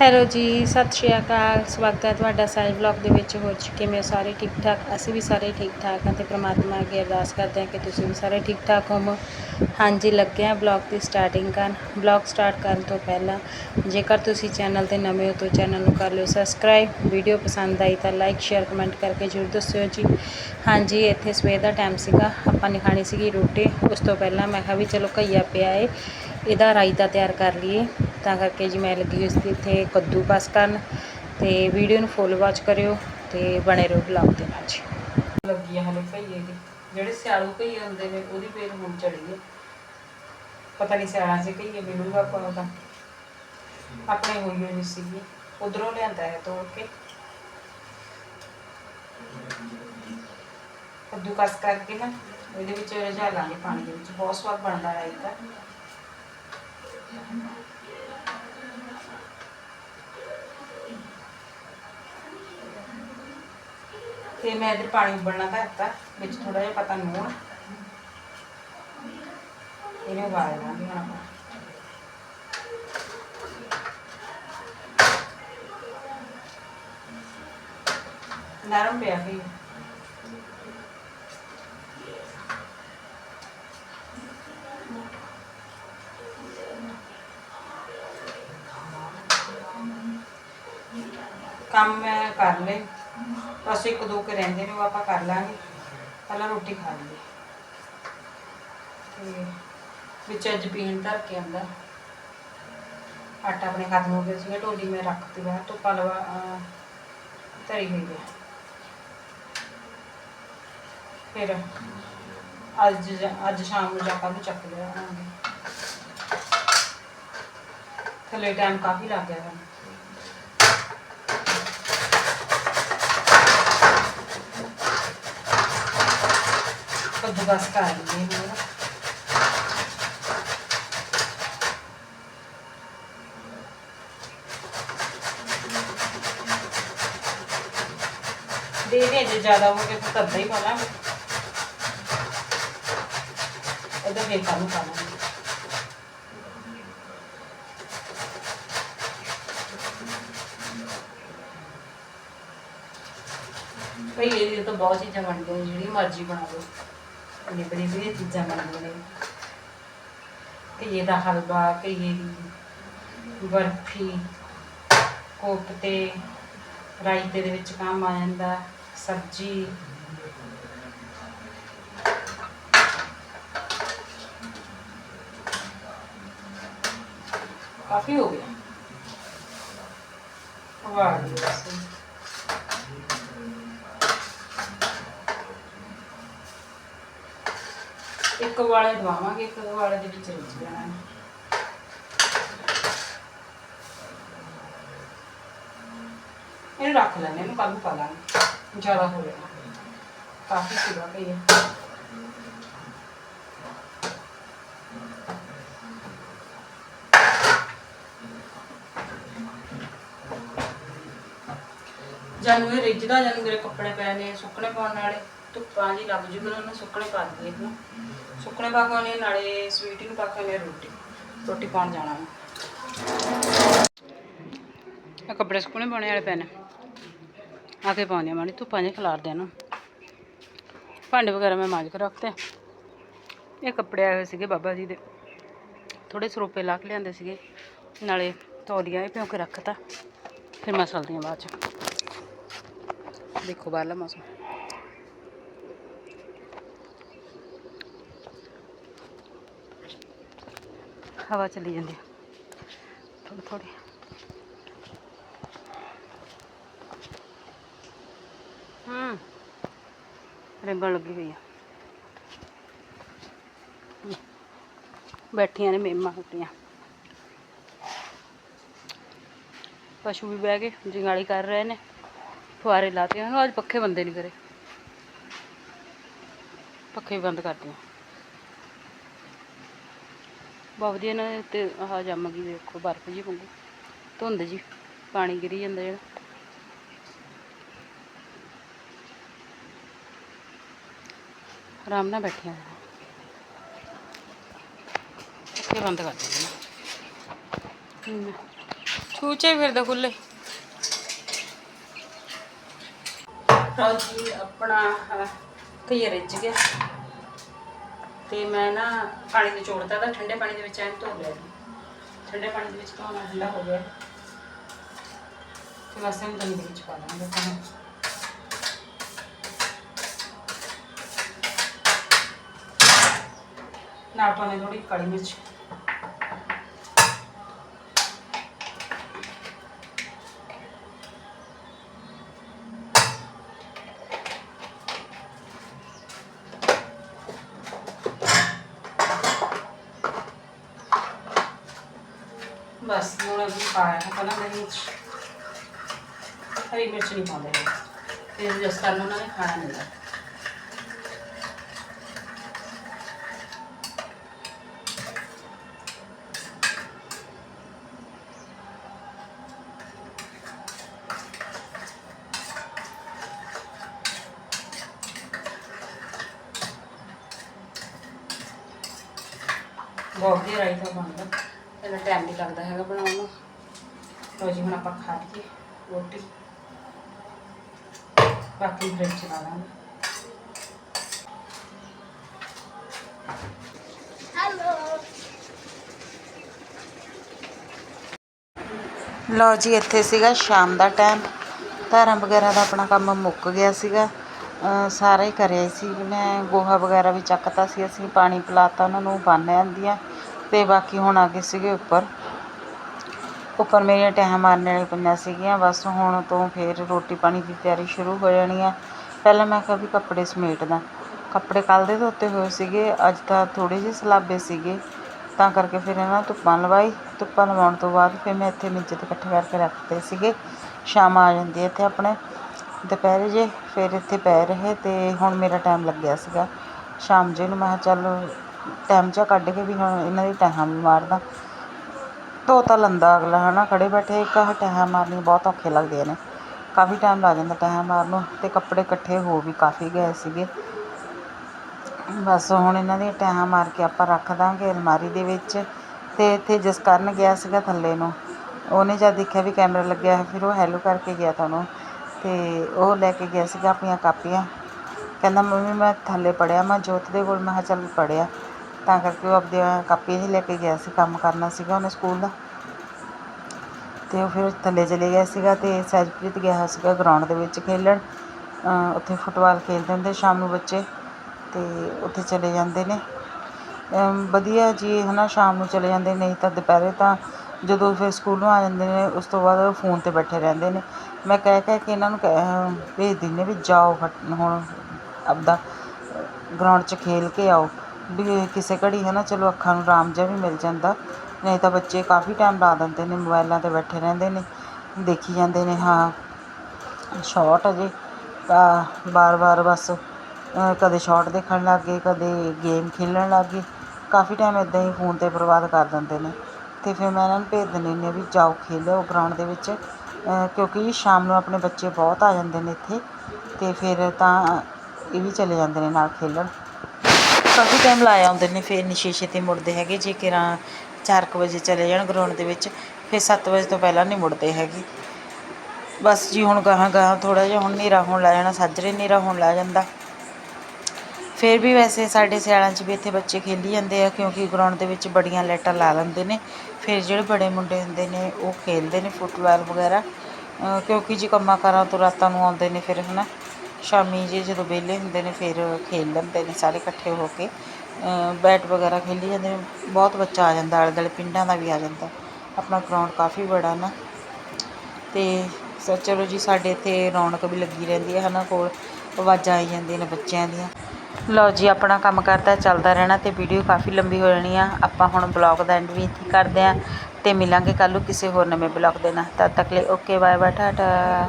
Hello ਜੀ, ਸਤਿ ਸ਼੍ਰੀ ਅਕਾਲ, ਸਵਾਗਤ ਹੈ ਤੁਹਾਡਾ ਸਾਈਂ ਬਲੌਗ ਦੇ ਵਿੱਚ। ਹੋ ਚੁੱਕੇ ਮੈਂ ਸਾਰੇ? ਠੀਕ ਠਾਕ? ਅਸੀਂ ਵੀ ਸਾਰੇ ਠੀਕ ਠਾਕ ਹਾਂ ਤੇ ਪ੍ਰਮਾਤਮਾ ਅੱਗੇ ਅਰਦਾਸ ਕਰਦੇ ਹਾਂ ਕਿ ਤੁਸੀਂ ਵੀ ਸਾਰੇ ਠੀਕ ਠਾਕ ਹੋਵੋ। ਹਾਂਜੀ, ਲੱਗੇ ਹਾਂ ਬਲੌਗ ਦੀ ਸਟਾਰਟਿੰਗ ਕਰਨ। ਬਲੌਗ ਸਟਾਰਟ ਕਰਨ ਤੋਂ ਪਹਿਲਾਂ ਜੇਕਰ ਤੁਸੀਂ ਚੈਨਲ ਤੇ ਨਵੇਂ ਹੋ ਤਾਂ ਚੈਨਲ ਨੂੰ ਕਰ ਲਿਓ ਸਬਸਕ੍ਰਾਈਬ ਵੀਡੀਓ ਪਸੰਦ ਆਈ ਤਾਂ ਲਾਈਕ ਸ਼ੇਅਰ ਕਮੈਂਟ ਕਰਕੇ ਜ਼ਰੂਰ ਦੱਸਿਓ ਜੀ। ਹਾਂਜੀ, ਇੱਥੇ ਸਵੇਰ ਦਾ ਟਾਈਮ ਸੀਗਾ। ਆਪਾਂ ਨੇ ਖਾਣੀ ਸੀਗੀ ਰੋਟੀ। ਉਸ ਤੋਂ ਪਹਿਲਾਂ ਮੈਂ ਕਿਹਾ ਵੀ ਚਲੋ ਘਈਆ ਪਿਆ ਏ, ਇਹਦਾ ਰਾਇਤਾ ਤਿਆਰ ਕਰ ਲਈਏ। ਤਾਂ ਕਰਕੇ ਜੀ ਮੈਂ ਲੱਗੀ ਹੋਈ ਸੀ ਇੱਥੇ ਕੱਦੂ ਕਸ ਕਰਨ ਤੇ ਵੀਡੀਓ ਨੂੰ ਫੁੱਲ ਵਾਚ ਕਰਿਓ ਤੇ ਬਣੇ ਰਹੋ ਬਲੌਗ ਦੇ ਨਾਲ ਜੀ। ਲੱਗੀ ਹਲੇ ਘਈਏ ਦੀ ਜਿਹੜੇ ਸਿਆਲੂ ਘਈਏ ਹੁੰਦੇ ਨੇ, ਉਹਦੀ ਵੇਲ ਹੁਣ ਚੜੀ ਹੈ ਪਤਾ ਨਹੀਂ ਸਿਆਲਾਂ 'ਚ ਘਈਏ ਮਿਲੂਗਾ ਆਪਾਂ ਨੂੰ ਤਾਂ। ਆਪਣੇ ਹੋਈ ਹੋਈ ਸੀਗੀ। ਉਧਰੋਂ ਲਿਆਂਦਾ ਹੈ ਤੋੜ ਕੇ। ਕੱਦੂ ਕਸ ਕਰਕੇ ਨਾ, ਇਹਦੇ ਵਿੱਚ ਰਝਾ ਲਾਂਗੇ ਪਾਣੀ ਦੇ ਵਿੱਚ ਬਹੁਤ ਸਵਾਦ ਬਣਦਾ ਹੈ ਇਹਦਾ ਤੇ ਮੈਂ ਇਧਰ ਪਾਣੀ ਉਬਲਣਾ ਧਰਤਾ ਵਿੱਚ ਥੋੜਾ ਜਿਹਾ ਪਤਾ ਨੂਣ। ਇਹਨੇ ਉਬਾਲ ਲਾਂਗੇ ਹੁਣ ਆਪਾਂ। ਨਰਮ ਪਿਆ ਵੀ ਕੰਮ ਮੈਂ ਕਰ ਲਏ। ਬਸ ਇੱਕ ਦੋ ਕੇ ਰਹਿੰਦੇ ਨੇ, ਉਹ ਆਪਾਂ ਕਰ ਲਾਂਗੇ। ਪਹਿਲਾਂ ਰੋਟੀ ਖਾ ਲਈਏ। ਤੇ ਵਿੱਚ ਅੱਜ ਪੀਣ ਧਰ ਕੇ ਆਂਦਾ। ਆਟਾ ਆਪਣੇ ਖਤਮ ਹੋ ਗਿਆ ਸੀਗਾ ਢੋਲੀ ਮੈਂ ਰੱਖਤੀ ਬਾਹਰ ਧੁੱਪਾ ਲਵਾ ਧਰੀ ਹੋਈ ਹੈ ਫਿਰ ਅੱਜ ਅੱਜ ਸ਼ਾਮ ਨੂੰ ਜਾ ਕੱਲ੍ਹ ਨੂੰ ਚੱਕ ਲਿਆ ਥੱਲੇ ਟਾਈਮ ਕਾਫੀ ਲੱਗ ਗਿਆ ਹੈ ਕੱਦੂ ਬਸ ਕਰ ਲਈਏ ਹੁਣ ਦੇ ਦੇ ਜੇ ਜ਼ਿਆਦਾ ਹੋ ਗਿਆ ਤਾਂ ਅੱਧਾ ਹੀ ਪਾ ਲਾਂਗੇ ਇਹਦਾ ਫੇਰ ਕਾਹਨੂੰ ਪਾ ਤਾਂ ਬਹੁਤ ਚੀਜ਼ਾਂ ਬਣਦੀਆਂ ਜਿਹੜੀ ਮਰਜ਼ੀ ਬਣਾ ਲਓ ਬੜੀ ਬੜੀ ਚੀਜ਼ਾਂ ਬਣਦੀਆਂ ਨੇ। ਘਈਏ ਦਾ ਹਲਵਾ, ਘਈਏ ਦੀ ਬਰਫੀ, ਕੋਫਤੇ ਰਾਇਤੇ ਦੇ ਵਿੱਚ ਕੰਮ ਆ ਜਾਂਦਾ, ਸਬਜ਼ੀ। ਕਾਫੀ ਹੋ ਗਿਆ। ਵਾਹ ਜੀ। ਇੱਕ ਵਾਲੇ ਦਵਾਵਾਂਗੇ, ਇੱਕ ਵਾਲੇ ਦੇ ਵਿੱਚ ਰਿੱਝ ਜਾਣਾ ਇਹਨੂੰ ਰੱਖ ਲੈਣੇ ਇਹਨੂੰ ਕੱਲ ਨੂੰ ਪਾ ਲਾਂਗੇ। ਜ਼ਿਆਦਾ ਹੋ ਜਾਣਾ ਕਾਫੀ ਸੀਗਾ ਭਈਆ ਜਾਨੂੰ ਇਹ ਰਿੱਝਦਾ, ਜਾਨੂੰ ਮੇਰੇ ਕੱਪੜੇ ਪਏ ਨੇ ਸੁੱਕਣੇ ਪਾਉਣ ਵਾਲੇ। ਧੁੱਪਾਂ ਜੀ ਲੱਗ ਜੂਗੀ ਉਹਨਾਂ ਨੂੰ ਸੁੱਕਣੇ ਪਾ ਦਈਏ ਇਹਨੂੰ ਸੁੱਕਣੇ ਪਾ ਕੇ ਨਾਲੇ ਸਵੀਟੀ ਨੂੰ ਪਾ ਕੇ ਰੋਟੀ। ਰੋਟੀ ਪਾਉਣ ਜਾਣਾ ਮੈਂ ਆ ਕੱਪੜੇ ਸੁੱਕਣੇ ਪਾਉਣੇ ਵਾਲੇ ਪਏ ਆ ਕੇ ਪਾਉਂਦੇ ਆ ਮਾਣੀ ਧੁੱਪਾਂ 'ਚ ਖਿਲਾਰਦੇ ਨਾ। ਭਾਂਡੇ ਵਗੈਰਾ ਮੈਂ ਮਾਂਜ ਕੇ ਰੱਖਤੇ ਇਹ ਕੱਪੜੇ ਆਏ ਹੋਏ ਸੀਗੇ ਬਾਬਾ ਜੀ ਦੇ। ਥੋੜੇ ਸਰੋਪੇ ਲਾ ਕੇ ਲਿਆਂਦੇ ਸੀਗੇ। ਨਾਲੇ ਤੌਲੀਆਂ ਇਹ ਭਿਉਂ ਕੇ ਰੱਖਤਾ। ਫਿਰ ਮਸਲਦੀ ਹਾਂ ਬਾਅਦ 'ਚ। ਦੇਖੋ ਬਾਹਰਲਾ ਮੌਸਮ। ਹਵਾ ਚਲੀ ਜਾਂਦੀ ਹੈ ਥੋੜੀ ਥੋੜੀ ਹੂੰ। ਰਿੰਗਣ ਲੱਗੀ ਹੋਈ ਆ। ਬੈਠੀਆਂ ਨੇ ਮੇਮਾਂ ਹੁੱਟੀਆਂ ਪਸ਼ੂ ਵੀ ਬਹਿ ਕੇ ਜੰਗਾਲੀ ਕਰ ਰਹੇ ਨੇ। ਫੁਆਰੇ ਲਾਤੇ ਹਨ ਅੱਜ ਪੱਖੇ ਬੰਦੇ ਨਹੀਂ ਕਰੇ। ਪੱਖੇ ਵੀ ਬੰਦ ਕਰਤੇ। ਬਹੁਤ ਵਧੀਆ ਦੇ ਤੇ ਆਹ ਜੰਮ ਗਈ ਦੇਖੋ, ਬਰਫ਼ ਜੀ ਵਾਂਗੂ ਧੁੰਦ ਜੀ ਪਾਣੀ ਗਿਰੀ ਜਾਂਦਾ ਜਿਹੜਾ। ਆਰਾਮ ਨਾਲ ਬੈਠੀਆਂ ਹੋਈਆਂ। ਬੰਦ ਕਰ ਦਿੰਦੇ ਨੇ। ਫਿਰਦੇ ਖੁੱਲੇ ਲਓ ਆਪਣਾ ਆਹ ਰਿੱਝ ਗਿਆ। ਤੇ ਮੈਂ ਨਾ ਪਾਣੀ ਤੇ ਚੋੜਤਾ ਤਾਂ ਠੰਡੇ ਪਾਣੀ ਦੇ ਵਿੱਚ ਐਨ ਧੋ ਲਿਆ ਠੰਡੇ ਪਾਣੀ ਦੇ ਵਿੱਚ ਧੋਣਾ ਠੰਡਾ ਹੋ ਗਿਆ। ਤੇ ਬਸ ਇਹਨੂੰ ਦਹੀਂ ਦੇ ਵਿੱਚ ਪਾ ਦਾਂਗੇ ਆਪਾਂ ਨਾਲ ਪਾਣੇ ਥੋੜੀ ਕਾਲੀ ਮਿਰਚ। ਬਸ ਹੁਣ ਅਸੀਂ ਪਾਇਆ ਹੈ ਪਹਿਲਾਂ ਦਹੀਂ ਵਿੱਚ ਹਰੀ ਮਿਰਚ ਨਹੀਂ ਪਾਉਂਦੇ ਤੇ ਜਿਸ ਕਾਰਨ ਉਹਨਾਂ ਨੇ ਖਾਣਾ ਨਹੀਂ ਗਾ ਬਹੁਤ ਹੀ ਰਾਈਤਾ ਬਣਦਾ। ਇਹਦਾ ਟਾਈਮ ਨਹੀਂ ਲੱਗਦਾ ਹੈਗਾ ਬਣਾਉਣ ਨੂੰ। ਲਓ ਜੀ ਹੁਣ ਆਪਾਂ ਖਾ ਲਈਏ ਰੋਟੀ। ਬਾਕੀ ਫ੍ਰਿਜ ਚ ਲਾ ਦਾਂਗੇ ਲਓ ਜੀ ਇੱਥੇ ਸੀਗਾ ਸ਼ਾਮ ਦਾ ਟਾਈਮ ਧਾਰਾਂ ਵਗੈਰਾ ਦਾ ਆਪਣਾ ਕੰਮ ਮੁੱਕ ਗਿਆ ਸੀਗਾ। ਸਾਰਾ ਹੀ ਕਰਿਆ ਸੀ। ਮੈਂ ਗੋਹਾ ਵਗੈਰਾ ਵੀ ਚੱਕਤਾ ਸੀ। ਅਸੀਂ ਪਾਣੀ ਪਿਲਾਤਾ ਉਹਨਾਂ ਨੂੰ ਬੰਨ ਆਂਦੀਆਂ ਅਤੇ ਬਾਕੀ ਹੁਣ ਆ ਗਏ ਸੀਗੇ ਉੱਪਰ। ਉੱਪਰ ਮੇਰੀਆਂ ਟਹਿ ਮਾਰਨ ਵਾਲੀਆਂ ਪਈਆਂ ਸੀਗੀਆਂ। ਬਸ ਹੁਣ ਤੋਂ ਫਿਰ ਰੋਟੀ ਪਾਣੀ ਦੀ ਤਿਆਰੀ ਸ਼ੁਰੂ ਹੋ ਜਾਣੀ ਆ। ਪਹਿਲਾਂ ਮੈਂ ਕਿਹਾ ਵੀ ਕੱਪੜੇ ਸਮੇਟਦਾ। ਕੱਪੜੇ ਕੱਲ੍ਹ ਦੇ ਧੋਤੇ ਹੋਏ ਸੀਗੇ। ਅੱਜ ਤਾਂ ਥੋੜ੍ਹੇ ਜਿਹੇ ਸਲਾਬੇ ਸੀਗੇ। ਤਾਂ ਕਰਕੇ ਫਿਰ ਇਹਨਾਂ ਧੁੱਪਾਂ ਲਵਾਈ। ਧੁੱਪਾਂ ਲਵਾਉਣ ਤੋਂ ਬਾਅਦ ਫਿਰ ਮੈਂ ਇੱਥੇ ਨੀਚੇ ਤੇ ਇਕੱਠੇ ਕਰਕੇ ਰੱਖਤੇ ਸੀਗੇ। ਸ਼ਾਮ ਆ ਜਾਂਦੀ ਇੱਥੇ ਆਪਣੇ। ਦੁਪਹਿਰੇ ਜੇ ਫਿਰ ਇੱਥੇ ਪੈ ਰਹੇ ਤੇ ਹੁਣ ਮੇਰਾ ਟਾਈਮ ਲੱਗਿਆ ਸੀਗਾ। ਸ਼ਾਮ ਜੇ ਨੂੰ ਮੈਂ ਕਿਹਾ ਚੱਲ ਟਾਈਮ ਜਿਹਾ ਕੱਢ ਕੇ ਵੀ ਹੁਣ ਇਹਨਾਂ ਦੀ ਟਹਾਂ ਵੀ ਮਾਰਦਾ। ਧੋ ਤਾਂ ਲੰਦਾ ਅਗਲਾ ਹੈ ਨਾ ਖੜ੍ਹੇ ਬੈਠੇ, ਇੱਕ ਆਹ ਟਹਾਂ ਮਾਰਨੀ ਬਹੁਤ ਔਖੇ ਲੱਗਦੇ ਨੇ। ਕਾਫੀ ਟਾਈਮ ਲੱਗ ਜਾਂਦਾ ਟਹਾਂ ਮਾਰਨ ਨੂੰ ਅਤੇ ਕੱਪੜੇ ਇਕੱਠੇ ਹੋ ਵੀ ਕਾਫੀ ਗਏ ਸੀਗੇ। ਬਸ ਹੁਣ ਇਹਨਾਂ ਦੀਆਂ ਟਹਾਂ ਮਾਰ ਕੇ ਆਪਾਂ ਰੱਖ ਦਾਂਗੇ ਅਲਮਾਰੀ ਦੇ ਵਿੱਚ ਅਤੇ ਇੱਥੇ ਜਿਸ ਕਰਨ ਗਿਆ ਸੀਗਾ ਥੱਲੇ ਨੂੰ। ਉਹਨੇ ਜਦ ਦੇਖਿਆ ਵੀ ਕੈਮਰਾ ਲੱਗਿਆ ਹੈ, ਫਿਰ ਉਹ ਹੈਲੋ ਕਰਕੇ ਗਿਆ ਤੁਹਾਨੂੰ ਅਤੇ ਉਹ ਲੈ ਕੇ ਗਿਆ ਸੀਗਾ ਆਪਣੀਆਂ ਕਾਪੀਆਂ। ਕਹਿੰਦਾ, ਮੰਮੀ, ਮੈਂ ਥੱਲੇ ਪੜਿਆ ਮੈਂ ਜੋਤ ਦੇ ਕੋਲ, ਮੈਂ ਕਿਹਾ, ਚੱਲ ਪੜਿਆ ਤਾਂ ਕਰਕੇ ਉਹ ਆਪਦੀਆਂ ਕਾਪੀਆਂ ਹੀ ਲੈ ਕੇ ਗਿਆ ਸੀ, ਕੰਮ ਕਰਨਾ ਸੀਗਾ ਉਹਨੇ ਸਕੂਲ ਦਾ। ਅਤੇ ਉਹ ਫਿਰ ਥੱਲੇ ਚਲੇ ਗਿਆ ਸੀਗਾ ਅਤੇ ਸਹਿਜਪ੍ਰੀਤ ਗਿਆ ਹੋਇਆ ਸੀਗਾ ਗਰਾਊਂਡ ਦੇ ਵਿੱਚ ਖੇਲਣ। ਉੱਥੇ ਫੁੱਟਬਾਲ ਖੇਡਦੇ ਹੁੰਦੇ ਸ਼ਾਮ ਨੂੰ ਬੱਚੇ ਅਤੇ ਉੱਥੇ ਚਲੇ ਜਾਂਦੇ ਨੇ। ਵਧੀਆ ਜੀ ਹੈ ਨਾ ਸ਼ਾਮ ਨੂੰ ਚਲੇ ਜਾਂਦੇ, ਨਹੀਂ ਤਾਂ ਦੁਪਹਿਰੇ ਤਾਂ ਜਦੋਂ ਫਿਰ ਸਕੂਲੋਂ ਆ ਜਾਂਦੇ ਨੇ, ਉਸ ਤੋਂ ਬਾਅਦ ਉਹ ਫੋਨ 'ਤੇ ਬੈਠੇ ਰਹਿੰਦੇ ਨੇ। ਮੈਂ ਕਹਿ ਕਹਿ ਕੇ ਇਹਨਾਂ ਨੂੰ ਕਹਿ- ਭੇਜ ਦਿੰਦੀ ਵੀ ਜਾਓ ਫਟ- ਹੁਣ ਆਪਦਾ ਗਰਾਊਂਡ 'ਚ ਖੇਲ ਕੇ ਆਓ। ਵੀ ਕਿਸੇ ਘੜੀ ਹੈ ਨਾ, ਚਲੋ ਅੱਖਾਂ ਨੂੰ ਆਰਾਮ ਜਿਹਾ ਵੀ ਮਿਲ ਜਾਂਦਾ। ਨਹੀਂ ਤਾਂ ਬੱਚੇ ਕਾਫੀ ਟਾਈਮ ਲਾ ਦਿੰਦੇ ਨੇ ਮੋਬਾਈਲਾਂ 'ਤੇ ਬੈਠੇ ਰਹਿੰਦੇ ਨੇ, ਦੇਖੀ ਜਾਂਦੇ ਨੇ, ਹਾਂ ਸ਼ਾਰਟ ਅਜੇ ਵਾਰ ਵਾਰ ਬਸ ਕਦੇ ਸ਼ਾਰਟ ਦੇਖਣ ਲੱਗ ਗਏ, ਕਦੇ ਗੇਮ ਖੇਲਣ ਲੱਗ ਗਏ। ਕਾਫੀ ਟਾਈਮ ਇੱਦਾਂ ਹੀ ਫੋਨ 'ਤੇ ਬਰਬਾਦ ਕਰ ਦਿੰਦੇ ਨੇ। ਅਤੇ ਫਿਰ ਮੈਂ ਇਹਨਾਂ ਨੂੰ ਭੇਜ ਦਿੰਦੀ ਹੁੰਦੀ ਹਾਂ ਵੀ ਜਾਓ ਖੇਲੋ ਗਰਾਊਂਡ ਦੇ ਵਿੱਚ ਕਿਉਂਕਿ ਸ਼ਾਮ ਨੂੰ ਆਪਣੇ ਬੱਚੇ ਬਹੁਤ ਆ ਜਾਂਦੇ ਨੇ ਇੱਥੇ ਅਤੇ ਫਿਰ ਤਾਂ ਇਹ ਵੀ ਚਲੇ ਜਾਂਦੇ ਨੇ ਨਾਲ ਖੇਲਣ। ਕਾਫੀ ਟਾਈਮ ਲਾਇਆ ਆਉਂਦੇ ਨੇ, ਫਿਰ ਨਹੀਂ ਛੇ ਛੇਤੀ ਮੁੜਦੇ ਹੈਗੇ, ਜੇ ਕਿਰਾਂ ਚਾਰ ਕੁ ਵਜੇ ਚਲੇ ਜਾਣ ਗਰਾਊਂਡ ਦੇ ਵਿੱਚ, ਫਿਰ 7 ਵਜੇ ਤੋਂ ਪਹਿਲਾਂ ਨਹੀਂ ਮੁੜਦੇ ਹੈਗੇ। ਬਸ ਜੀ ਹੁਣ ਗਾਹਾਂ ਗਾਹਾਂ ਥੋੜ੍ਹਾ ਜਿਹਾ ਹੁਣ ਹਨੇਰਾ ਹੋਣ ਲੱਗ ਜਾਣਾ, ਸਾਜਰੇ ਹਨੇਰਾ ਹੋਣ ਲੱਗ ਜਾਂਦਾ। ਫਿਰ ਵੀ ਵੈਸੇ ਸਾਡੇ ਸਿਆਲਾਂ 'ਚ ਵੀ ਇੱਥੇ ਬੱਚੇ ਖੇਲੀ ਜਾਂਦੇ ਆ, ਕਿਉਂਕਿ ਗਰਾਊਂਡ ਦੇ ਵਿੱਚ ਬੜੀਆਂ ਲਾਈਟਾਂ ਲਾ ਲੈਂਦੇ ਨੇ। ਫਿਰ ਜਿਹੜੇ ਬੜੇ ਮੁੰਡੇ ਹੁੰਦੇ ਨੇ, ਉਹ ਖੇਲਦੇ ਨੇ ਫੁੱਟਬਾਲ ਵਗੈਰਾ। ਕਿਉਂਕਿ ਜੀ ਕੰਮਾਂ ਕਾਰਾਂ ਤੋਂ ਰਾਤਾਂ ਨੂੰ ਆਉਂਦੇ ਨੇ, ਫਿਰ ਹੈ ਨਾ ਸ਼ਾਮੀ ਜੇ ਜਦੋਂ ਵਿਹਲੇ ਹੁੰਦੇ ਨੇ, ਫਿਰ ਖੇਲ ਲੈਂਦੇ ਨੇ ਸਾਰੇ ਇਕੱਠੇ ਹੋ ਕੇ। ਬੈਟ ਵਗੈਰਾ ਖੇਲੀ ਜਾਂਦੇ ਨੇ, ਬਹੁਤ ਬੱਚਾ ਆ ਜਾਂਦਾ ਆਲੇ ਦੁਆਲੇ ਪਿੰਡਾਂ ਦਾ ਵੀ ਆ ਜਾਂਦਾ। ਆਪਣਾ ਗਰਾਊਂਡ ਕਾਫੀ ਬੜਾ ਨਾ। ਅਤੇ ਸੋ ਚਲੋ ਜੀ, ਸਾਡੇ ਇੱਥੇ ਰੌਣਕ ਵੀ ਲੱਗੀ ਰਹਿੰਦੀ ਹੈ, ਹਨਾ, ਕੋਲ ਆਵਾਜ਼ਾਂ ਆਈ ਜਾਂਦੀਆਂ ਨੇ ਬੱਚਿਆਂ ਦੀਆਂ। ਲਓ ਜੀ, ਆਪਣਾ ਕੰਮ ਕਰਦਾ, ਚੱਲਦਾ ਰਹਿਣਾ ਤੇ ਵੀਡੀਓ ਕਾਫੀ ਲੰਬੀ ਹੋ ਜਾਣੀ ਆ। ਆਪਾਂ ਹੁਣ ਬਲੌਗ ਦਾ ਐਂਡ ਵੀ ਇੱਥੇ ਕਰਦੇ ਆ ਤੇ ਮਿਲਾਂਗੇ ਕੱਲ੍ਹ ਨੂੰ ਕਿਸੇ ਹੋਰ ਨਵੇਂ ਬਲੌਗ ਦੇ ਨਾਲ। ਤਦ ਤੱਕ ਲਈ ਓਕੇ ਬਾਏ ਬਾਏ ਟਾਟਾ